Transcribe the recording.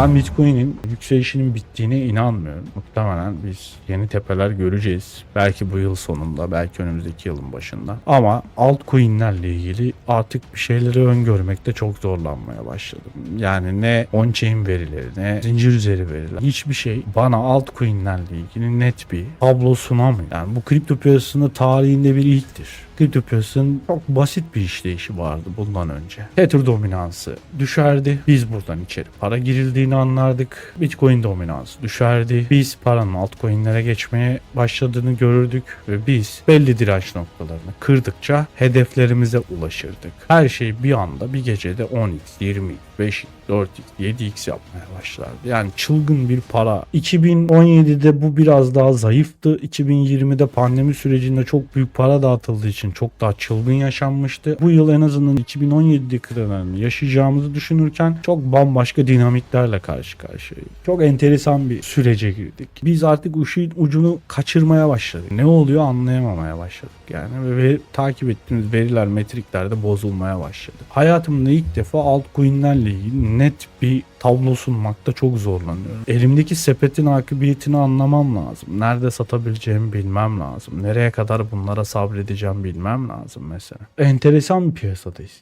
Ben Bitcoin'in yükselişinin bittiğine inanmıyorum. Muhtemelen biz yeni tepeler göreceğiz. Belki bu yıl sonunda, belki önümüzdeki yılın başında. Ama altcoin'lerle ilgili artık bir şeyleri öngörmekte çok zorlanmaya başladım. Yani ne on-chain verileri, ne zincir üzeri veriler. Hiçbir şey bana altcoin'lerle ilgili net bir tablo sunamıyor. Yani bu kripto piyasasının tarihinde bir ilktir. Kripto piyasasının çok basit bir işleyişi vardı bundan önce. Tether dominansı düşerdi. Biz buradan içeri para girildiğini anlardık. Bitcoin dominansı düşerdi. Biz paranın altcoin'lere geçmeye başladığını görürdük ve biz belli direnç noktalarını kırdıkça hedeflerimize ulaşırdık. Her şey bir anda bir gecede 10x, 20x, 5x, 4x, 7x yapmaya başlardı. Yani çılgın bir para. 2017'de bu biraz daha zayıftı. 2020'de pandemi sürecinde çok büyük para dağıtıldığı için çok daha çılgın yaşanmıştı. Bu yıl en azından 2017'de kadar yaşayacağımızı düşünürken çok bambaşka dinamiklerle karşı karşıyayız. Çok enteresan bir sürece girdik. Biz artık uşun ucunu kaçırmaya başladık. Ne oluyor anlayamamaya başladık yani ve takip ettiğimiz veriler, metrikler de bozulmaya başladı. Hayatımda ilk defa altcoin'lerle ilgili net bir tablo sunmakta çok zorlanıyorum. Elimdeki sepetin akıbiyetini anlamam lazım. Nerede satabileceğimi bilmem lazım. Nereye kadar bunlara sabredeceğim bilmem lazım mesela. Enteresan bir piyasadayız.